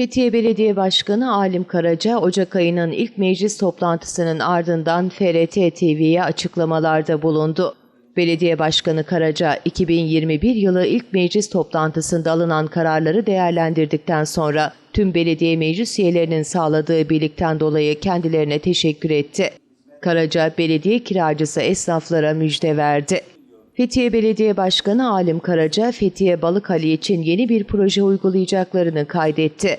Fethiye Belediye Başkanı Alim Karaca, Ocak ayının ilk meclis toplantısının ardından FRT TV'ye açıklamalarda bulundu. Belediye Başkanı Karaca, 2021 yılı ilk meclis toplantısında alınan kararları değerlendirdikten sonra tüm belediye meclis üyelerinin sağladığı birlikten dolayı kendilerine teşekkür etti. Karaca, belediye kiracısı esnaflara müjde verdi. Fethiye Belediye Başkanı Alim Karaca, Fethiye Balıkali için yeni bir proje uygulayacaklarını kaydetti.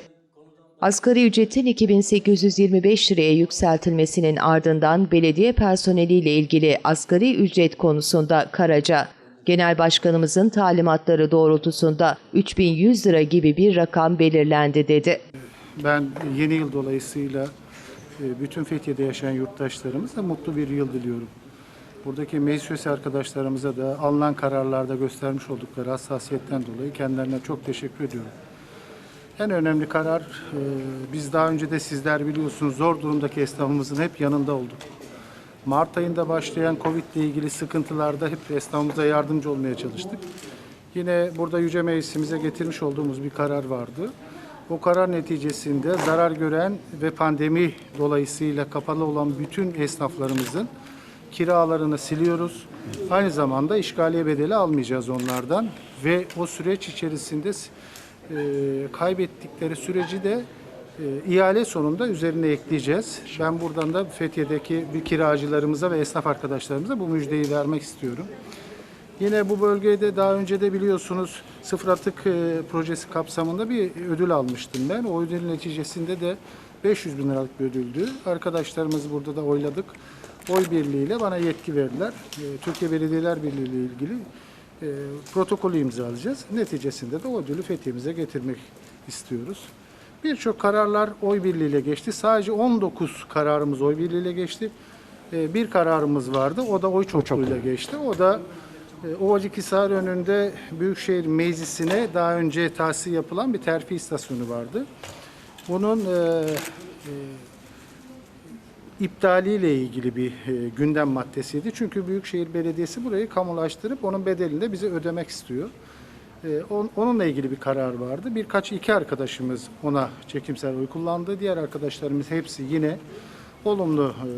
Asgari ücretin 2825 liraya yükseltilmesinin ardından belediye personeliyle ilgili asgari ücret konusunda Karaca, Genel Başkanımızın talimatları doğrultusunda 3100 lira gibi bir rakam belirlendi dedi. Ben yeni yıl dolayısıyla e, bütün Fethiye'de yaşayan yurttaşlarımıza mutlu bir yıl diliyorum. Buradaki meclis üyesi arkadaşlarımıza da alınan kararlarda göstermiş oldukları hassasiyetten dolayı kendilerine çok teşekkür ediyorum. En önemli karar, e, biz daha önce de sizler biliyorsunuz zor durumdaki esnafımızın hep yanında olduk. Mart ayında başlayan Covid ile ilgili sıkıntılarda hep esnafımıza yardımcı olmaya çalıştık. Yine burada Yüce Meclisimize getirmiş olduğumuz bir karar vardı. O karar neticesinde zarar gören ve pandemi dolayısıyla kapalı olan bütün esnaflarımızın kiralarını siliyoruz. Aynı zamanda işgaliye bedeli almayacağız onlardan ve o süreç içerisinde e, kaybettikleri süreci de e, ihale sonunda üzerine ekleyeceğiz. Ben buradan da Fethiye'deki bir kiracılarımıza ve esnaf arkadaşlarımıza bu müjdeyi vermek istiyorum. Yine bu bölgede daha önce de biliyorsunuz sıfır atık e, projesi kapsamında bir ödül almıştım ben. O ödül neticesinde de 500 bin liralık bir ödüldü. Arkadaşlarımız burada da oyladık. Oy birliğiyle bana yetki verdiler. E, Türkiye Belediyeler Birliği ile ilgili e, protokolü imzalayacağız. Neticesinde de o ödülü Fethiye'mize getirmek istiyoruz. Birçok kararlar oy birliğiyle geçti. Sadece 19 kararımız oy birliğiyle geçti. E, Bir kararımız vardı. O da oy çokluğuyla geçti. O da e, Ovacıkhisar önünde Büyükşehir Meclisi'ne daha önce tahsis yapılan bir terfi istasyonu vardı. Bunun e, e, iptaliyle ilgili bir e, gündem maddesiydi. Çünkü Büyükşehir Belediyesi burayı kamulaştırıp onun bedelini de bize ödemek istiyor. E, on- onunla ilgili bir karar vardı. Birkaç iki arkadaşımız ona çekimsel oy kullandı. Diğer arkadaşlarımız hepsi yine olumlu e,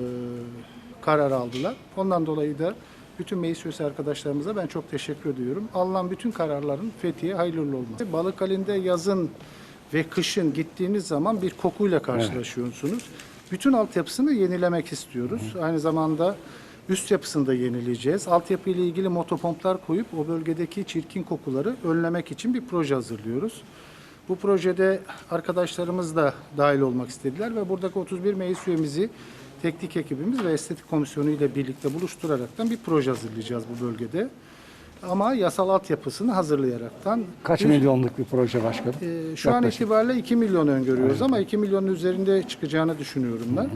karar aldılar. Ondan dolayı da bütün meclis üyesi arkadaşlarımıza ben çok teşekkür ediyorum. Alınan bütün kararların Fethiye hayırlı olması. Balıkali'nde yazın ve kışın gittiğiniz zaman bir kokuyla karşılaşıyorsunuz. Bütün altyapısını yenilemek istiyoruz. Aynı zamanda üst yapısını da yenileyeceğiz. Altyapı ile ilgili motopomplar koyup o bölgedeki çirkin kokuları önlemek için bir proje hazırlıyoruz. Bu projede arkadaşlarımız da dahil olmak istediler ve buradaki 31 meclis üyemizi teknik ekibimiz ve estetik komisyonu ile birlikte buluşturaraktan bir proje hazırlayacağız bu bölgede. Ama yasal altyapısını hazırlayaraktan Kaç Yüz- milyonluk bir proje başkanım? ee, şu an Yaklaşık. itibariyle 2 milyon öngörüyoruz ama 2 milyonun üzerinde çıkacağını düşünüyorum ben.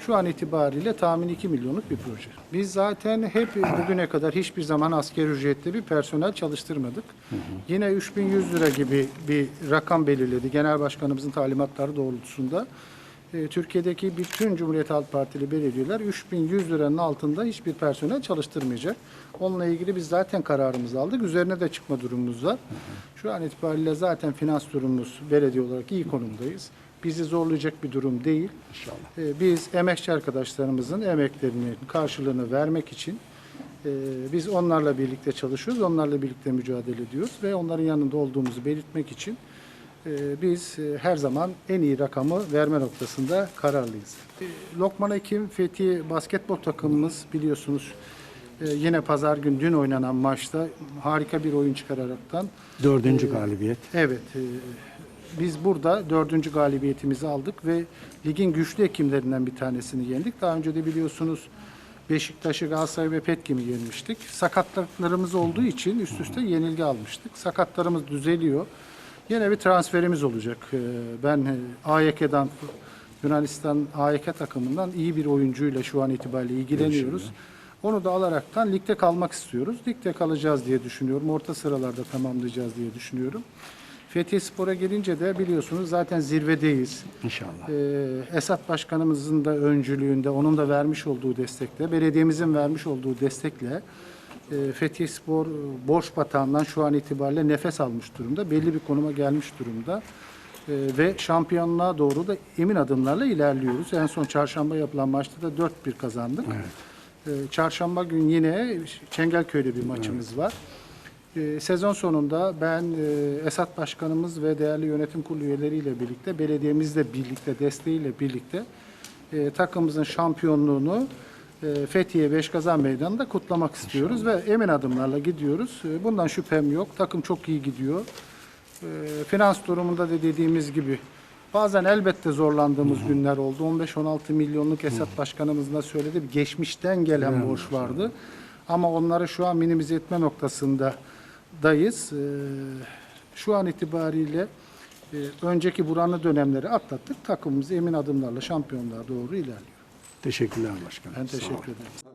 Şu an itibariyle tahmin 2 milyonluk bir proje. Biz zaten hep bugüne kadar hiçbir zaman asker ücretli bir personel çalıştırmadık. Yine 3100 lira gibi bir rakam belirledi Genel Başkanımızın talimatları doğrultusunda. Ee, Türkiye'deki bütün Cumhuriyet Halk Partili belediyeler 3100 liranın altında hiçbir personel çalıştırmayacak. Onunla ilgili biz zaten kararımızı aldık. Üzerine de çıkma durumumuz var. Şu an itibariyle zaten finans durumumuz belediye olarak iyi konumdayız. Bizi zorlayacak bir durum değil. İnşallah. Ee, Biz emekçi arkadaşlarımızın emeklerinin karşılığını vermek için e, biz onlarla birlikte çalışıyoruz, onlarla birlikte mücadele ediyoruz ve onların yanında olduğumuzu belirtmek için biz e, her zaman en iyi rakamı verme noktasında kararlıyız. E, Lokman Ekim Fethi basketbol takımımız biliyorsunuz e, yine pazar gün dün oynanan maçta harika bir oyun çıkararaktan Dördüncü galibiyet. Evet, e, biz burada dördüncü galibiyetimizi aldık ve ligin güçlü ekimlerinden bir tanesini yendik. Daha önce de biliyorsunuz Beşiktaş'ı, Galatasaray ve Petkim'i yenmiştik. Sakatlıklarımız olduğu için üst üste yenilgi almıştık. Sakatlarımız düzeliyor. Yine bir transferimiz olacak. E, Ben e, AYK'dan, Yunanistan AYK takımından iyi bir oyuncuyla şu an itibariyle ilgileniyoruz. Onu da alaraktan ligde kalmak istiyoruz. Ligde kalacağız diye düşünüyorum. Orta sıralarda tamamlayacağız diye düşünüyorum. Fethiye Spor'a gelince de biliyorsunuz zaten zirvedeyiz. İnşallah. Ee, Esat Başkanımızın da öncülüğünde, onun da vermiş olduğu destekle, belediyemizin vermiş olduğu destekle Fethiye Spor e, borç batağından şu an itibariyle nefes almış durumda. Belli bir konuma gelmiş durumda. E, ve şampiyonluğa doğru da emin adımlarla ilerliyoruz. En son çarşamba yapılan maçta da 4-1 kazandık. E, çarşamba gün yine Çengelköy'de bir maçımız var. E, sezon sonunda ben e, Esat Başkanımız ve değerli yönetim kurulu üyeleriyle birlikte, belediyemizle birlikte, desteğiyle birlikte e, takımımızın şampiyonluğunu e, Fethiye Beşkazan Meydanı'nda kutlamak istiyoruz ve emin adımlarla gidiyoruz. E, bundan şüphem yok. Takım çok iyi gidiyor. E, finans durumunda da dediğimiz gibi bazen elbette zorlandığımız günler oldu. 15-16 milyonluk Esat Başkanımız da söyledi. Geçmişten gelen borç vardı. Ama onları şu an minimize etme noktasında dayız. E, şu an itibariyle e, önceki buranlı dönemleri atlattık. Takımımız emin adımlarla şampiyonluğa doğru ilerliyor. Teşekkürler başkanım. Ben teşekkür ederim.